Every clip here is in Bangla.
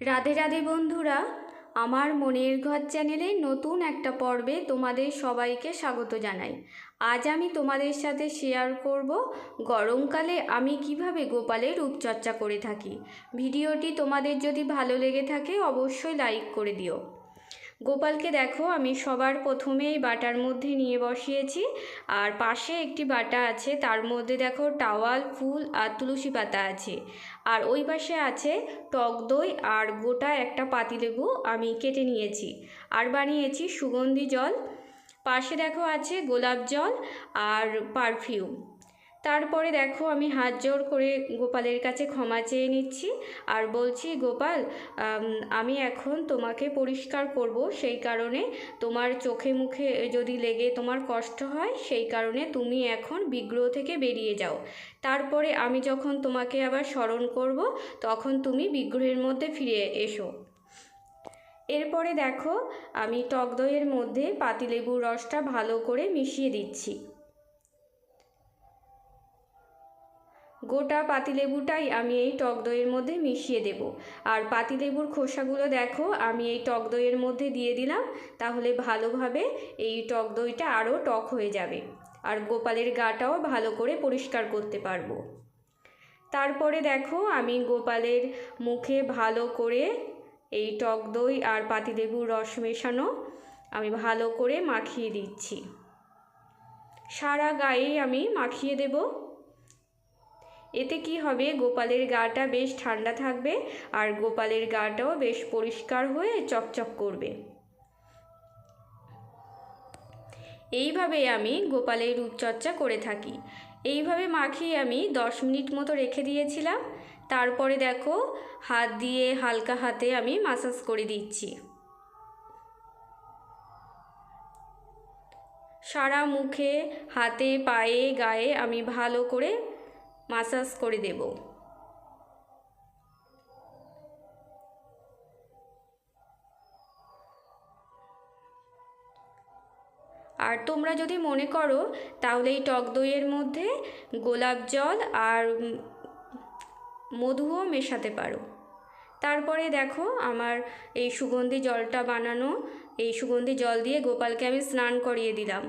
রাধে রাধে বন্ধুরা, আমার মনের ঘর চ্যানেলে নতুন একটা পর্বে তোমাদের সবাইকে স্বাগত জানাই। আজ আমি তোমাদের সাথে শেয়ার করব গরমকালে আমি কীভাবে গোপালের রূপচর্চা করে থাকি। ভিডিওটি তোমাদের যদি ভালো লেগে থাকে, অবশ্যই লাইক করে দিও। গোপালকে দেখো, আমি সবার প্রথমেই বাটার মধ্যে নিয়ে বসিয়েছি। আর পাশে একটি বাটা আছে, তার মধ্যে দেখো টাওয়াল, ফুল আর তুলসী পাতা আছে। আর ওই পাশে আছে টক দই আর গোটা একটা পাতিলেবু আমি কেটে নিয়েছি। আর বানিয়েছি সুগন্ধি জল। পাশে দেখো আছে গোলাপ জল আর পারফিউম। তারপরে দেখো আমি হাত জোর করে গোপালের কাছে ক্ষমা চেয়ে নিচ্ছি আর বলছি, গোপাল আমি এখন তোমাকে পরিষ্কার করব। সেই কারণে তোমার চোখে মুখে যদি লেগে তোমার কষ্ট হয়, সেই কারণে তুমি এখন বিগ্রহ থেকে বেরিয়ে যাও। তারপরে আমি যখন তোমাকে আবার স্মরণ করব, তখন তুমি বিগ্রহের মধ্যে ফিরে এসো। এরপরে দেখো, আমি টক দইয়ের মধ্যে পাতিলেবুর রসটা ভালো করে মিশিয়ে দিচ্ছি। গোটা পাতিলেবুটাই আমি এই টক দইয়ের মধ্যে মিশিয়ে দেব। আর পাতিলেবুর খোসাগুলো দেখো, আমি এই টক দইয়ের মধ্যে দিয়ে দিলাম, তাহলে ভালোভাবে এই টক দইটা আরও টক হয়ে যাবে। আর গোপালের গাটাও ভালো করে পরিষ্কার করতে পারব। তারপরে দেখো, আমি গোপালের মুখে ভালো করে এই টক দই আর পাতিলেবুর রস মেশানো, আমি ভালো করে মাখিয়ে দিচ্ছি। সারা গায়েই আমি মাখিয়ে দেবো। এতে কি হবে? গোপালের গাটা বেশ ঠান্ডা থাকবে আর গোপালের গাটাও বেশ পরিষ্কার হয়ে চকচক করবে। এইভাবে আমি গোপালের রূপচর্চা করে থাকি। এইভাবে মাখিয়ে আমি দশ মিনিট মতো রেখে দিয়েছিলাম। তারপরে দেখো, হাত দিয়ে হালকা হাতে আমি মাসাজ করে দিচ্ছি। সারা মুখে, হাতে, পায়ে, গায়ে আমি ভালো করে মাসাজ করে দেব। আর তোমরা যদি মনে করো, তাহলে এই টক দইয়ের মধ্যে গোলাপ জল আর মধুও মেশাতে পারো। তারপরে দেখো আমার এই সুগন্ধি জলটা বানানো, এই সুগন্ধি জল দিয়ে গোপালকে আমি স্নান করিয়ে দিলাম।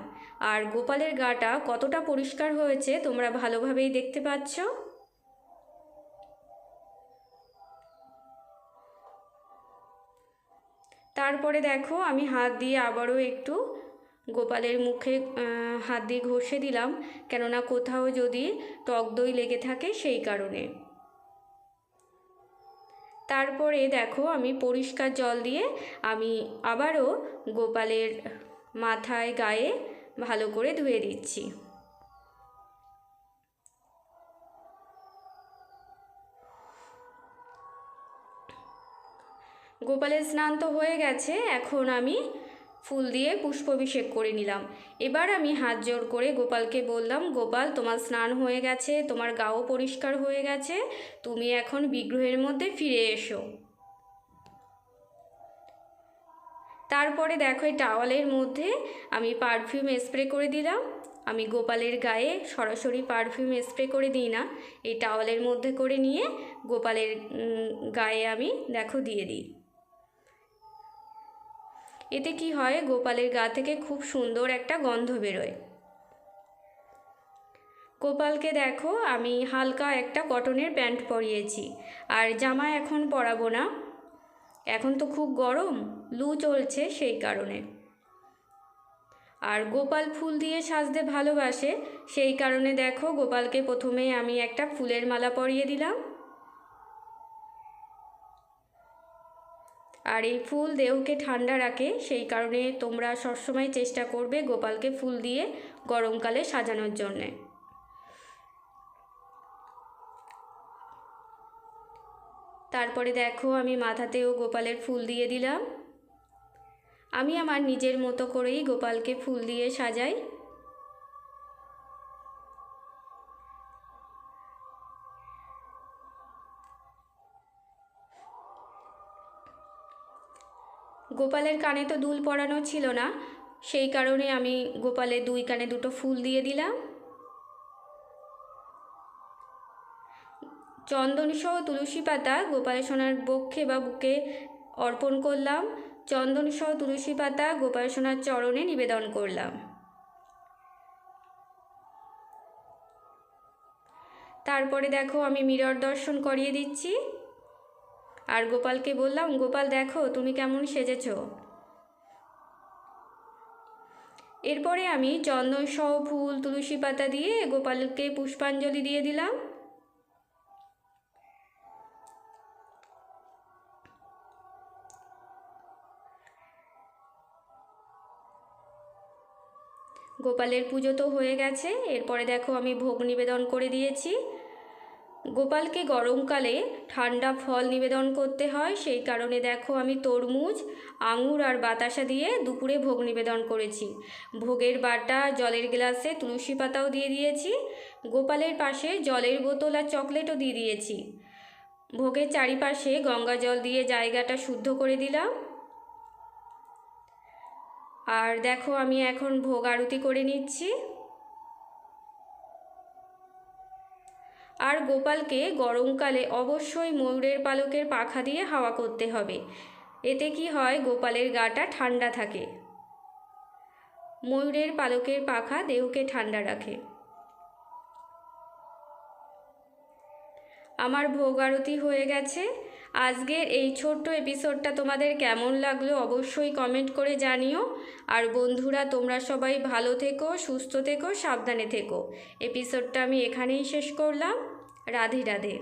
আর গোপালের গাটা কতটা পরিষ্কার হয়েছে তোমরা ভালোভাবেই দেখতে পাচ্ছ? তারপরে দেখো, আমি হাত দিয়ে আবারও একটু গোপালের মুখে হাত দিয়ে ঘষে দিলাম, কেননা কোথাও যদি টক দই লেগে থাকে সেই কারণে। তারপরে দেখো, আমি পরিষ্কার জল দিয়ে আমি আবারও গোপালের মাথায়, গায়ে ভালো করে ধুয়ে দিচ্ছি। গোপালের স্নান তো হয়ে গেছে, এখন আমি ফুল দিয়ে পুষ্পাভিষেক করে নিলাম। এবার আমি হাত জোর করে গোপালকে বললাম, গোপাল, তোমার স্নান হয়ে গেছে, তোমার গাও পরিষ্কার হয়ে গেছে, তুমি এখন বিগ্রহের মধ্যে ফিরে এসো। তারপরে দেখো এই টাওয়ালের মধ্যে আমি পারফিউম স্প্রে করে দিলাম। আমি গোপালের গায়ে সরাসরি পারফিউম স্প্রে করে দিই না। এই টাওয়ালের মধ্যে করে নিয়ে গোপালের গায়ে আমি দেখো দিয়ে দিই। এতে কি হয়, গোপালের গা থেকে খুব সুন্দর একটা গন্ধ বেরোয়। গোপালকে দেখো, আমি হালকা একটা কটনের প্যান্ট পরিয়েছি। আর জামা এখন পরাবো না। এখন তো খুব গরম, লু চলছে সেই কারণে। আর গোপাল ফুল দিয়ে সাজতে ভালোবাসে, সেই কারণে দেখো গোপালকে প্রথমে আমি একটা ফুলের মালা পরিয়ে দিলাম। আর এই ফুল দেহকে ঠান্ডা রাখে, সেই কারণে তোমরা সবসময় চেষ্টা করবে গোপালকে ফুল দিয়ে গরমকালে সাজানোর জন্যে। তারপরে দেখো আমি মাথাতেও গোপালের ফুল দিয়ে দিলাম। আমি আমার নিজের মতো করেই গোপালকে ফুল দিয়ে সাজাই। গোপালের কানে তো দুল পরানো ছিল না, সেই কারণে আমি গোপালের দুই কানে দুটো ফুল দিয়ে দিলাম। চন্দনসহ তুলসী পাতা গোপাল সোনার বক্ষে বা বুকে অর্পণ করলাম। চন্দনসহ তুলসী পাতা গোপাল সোনার চরণে নিবেদন করলাম। তারপরে দেখো আমি মিরর দর্শন করিয়ে দিচ্ছি। আর গোপালকে বললাম, গোপাল, দেখো, তুমি কেমন সেজেছ? এরপরে আমি চন্দন সহ ফুল, তুলসী পাতা দিয়ে গোপালকে পুষ্পাঞ্জলি দিয়ে দিলাম। গোপালের পুজো তো হয়ে গেছে, এরপরে দেখো আমি ভোগ নিবেদন করে দিয়েছি। গোপালকে গরমকালে ঠান্ডা ফল নিবেদন করতে হয়, সেই কারণে দেখো আমি তরমুজ, আঙুর আর বাতাসা দিয়ে দুপুরে ভোগ নিবেদন করেছি। ভোগের বাটা, জলের গ্লাসে তুলসী পাতাও দিয়ে দিয়েছি, গোপালের পাশে জলের বোতল আর চকলেটও দিয়ে দিয়েছি। ভোগের চারিপাশে গঙ্গা জল দিয়ে জায়গাটা শুদ্ধ করে দিলাম। আর দেখো আমি এখন ভোগ আরতি করে নিচ্ছি। আর গোপালকে গরমকালে অবশ্যই ময়ূরের পালকের পাখা দিয়ে হাওয়া করতে হবে। এতে কি হয়, গোপালের গাটা ঠান্ডা থাকে। ময়ূরের পালকের পাখা দেহকে ঠান্ডা রাখে। আমার ভোগ আরতি হয়ে গেছে। আজকের এই ছোট্ট এপিসোডটা তোমাদের কেমন লাগল অবশ্যই কমেন্ট করে জানিও। আর বন্ধুরা, তোমরা সবাই ভালো থেকো, সুস্থ থেকো, সাবধানে থেকো। এপিসোডটা আমি এখানেই শেষ করলাম। রাধে রাধে।